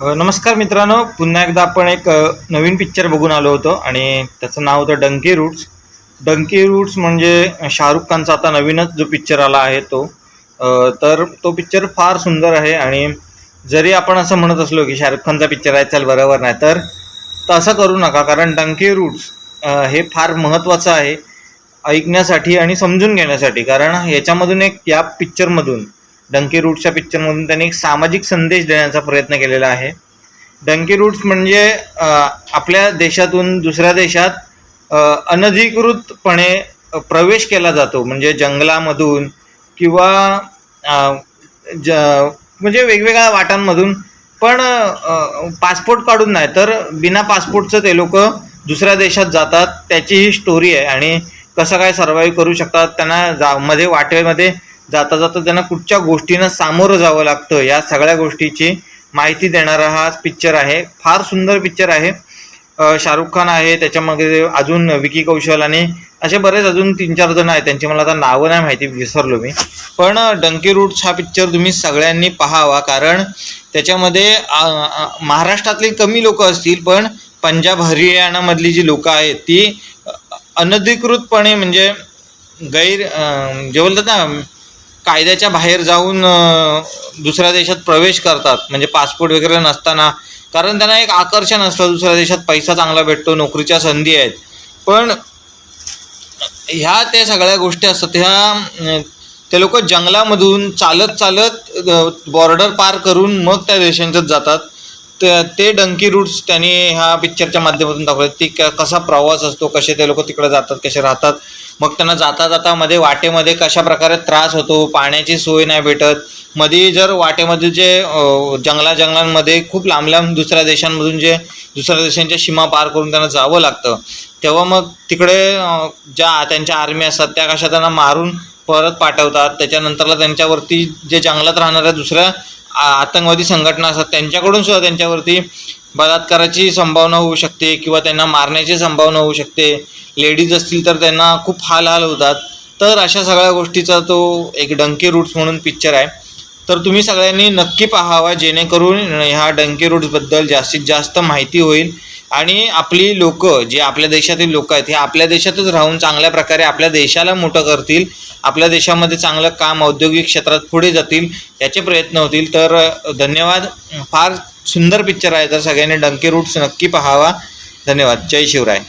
नमस्कार मित्रांनो. पुन्हा एकदा आपण एक नवीन पिक्चर बघून आलो होतो आणि त्याचं नाव होतं डंकी रूट्स डंकी रूट्स म्हणजे शाहरुख खानचा आता नवीनच जो पिक्चर आला आहे तो. तर तो पिक्चर फार सुंदर आहे आणि जरी आपण असं म्हणत असलो की शाहरुख खानचा पिक्चर आहे चल बरोबर नाही तर तसं करू नका. कारण डंकी रूट्स हे फार महत्त्वाचं आहे ऐकण्यासाठी आणि समजून घेण्यासाठी. कारण याच्यामधून एक या पिक्चरमधून डंकी रूट्सच्या पिक्चरमधून त्यांनी एक सामाजिक संदेश देण्याचा प्रयत्न केलेला आहे. डंकी रूट्स म्हणजे आपल्या देशातून दुसऱ्या देशात अनधिकृतपणे प्रवेश केला जातो. म्हणजे जंगलामधून किंवा ज म्हणजे वेगवेगळ्या वाटांमधून. पण पासपोर्ट काढून नाही तर बिना पासपोर्टचं ते लोक दुसऱ्या देशात जातात. त्याची ही स्टोरी आहे. आणि कसं काय सर्वाईव्ह करू शकतात त्यांना जा मध्ये वाटेमध्ये जाता जाता त्यांना कुठच्या गोष्टींना सामोरं जावं लागतं या सगळ्या गोष्टीची माहिती देणारा हा पिक्चर आहे. फार सुंदर पिक्चर आहे. शाहरुख खान आहे त्याच्यामध्ये अजून विकी कौशल आणि असे बरेच अजून तीन चार जण आहेत त्यांची मला आता नावं नाही माहिती विसरलो मी. पण डंकी रूट्स हा पिक्चर तुम्ही सगळ्यांनी पाहावा कारण त्याच्यामध्ये महाराष्ट्रातली कमी लोक असतील पण पंजाब हरियाणामधली जी लोकं आहेत ती अनधिकृतपणे म्हणजे गैर जे म्हणजे बोलतात ना कायद्याच्या बाहेर जाऊन दुसऱ्या देशात प्रवेश करतात. म्हणजे पासपोर्ट वगैरे नसताना. कारण त्यांना एक आकर्षण असतं दुसऱ्या देशात पैसा चांगला भेटतो नोकरीच्या संधी आहेत. पण ह्या त्या सगळ्या गोष्टी असतात. ह्या ते लोक जंगलामधून चालत चालत बॉर्डर पार करून मग त्या देशांच्यात जातात. ते ते डंकी रूट्स त्यांनी ह्या पिक्चरच्या माध्यमातून दाखवले. ती क- कसा प्रवास असतो कसे ते लोक तिकडे जातात कसे राहतात. मग त्यांना जाता जाता मध्ये वाटेमध्ये कशा प्रकारे त्रास होतो पाण्याची सोय नाही भेटत. मध्ये जर वाटेमध्ये जे जंगला जंगलांमध्ये खूप लांब लांब दुसऱ्या देशांमधून जे दुसऱ्या देशांच्या सीमा पार करून त्यांना जावं लागतं. तेव्हा मग तिकडे ज्या त्यांच्या आर्मी असतात त्या कशा त्यांना मारून परत पाठवतात. त्याच्यानंतरला त्यांच्यावरती जे जंगलात राहणाऱ्या दुसऱ्या आतंकवादी संघटना असतात त्यांच्याकडून सुद्धा त्यांच्यावरती बलात्काराची संभावना होऊ शकते किंवा त्यांना मारण्याची संभावना होऊ शकते. लेडीज असतील तर त्यांना खूप हाल हाल होतात. तर अशा सगळ्या गोष्टीचा तो एक डंकी रूट्स म्हणून पिक्चर आहे. तर तुम्ही सगळ्यांनी नक्की पाहावा जेणेकरून ह्या डंकी रूट्सबद्दल जास्तीत जास्त माहिती होईल. आणि आपली लोक जे आपल्या देशातील लोक आहेत हे आपल्या देशातच राहून चांगल्या प्रकारे आपल्या देशाला मोठं करतील आपल्या देशामध्ये चांगलं काम औद्योगिक क्षेत्रात पुढे जातील याचे प्रयत्न होतील. तर धन्यवाद. फार सुंदर पिक्चर आहे तर सगळ्यांनी डंकी रूट्स नक्की पाहावा. धन्यवाद. जय शिवराय.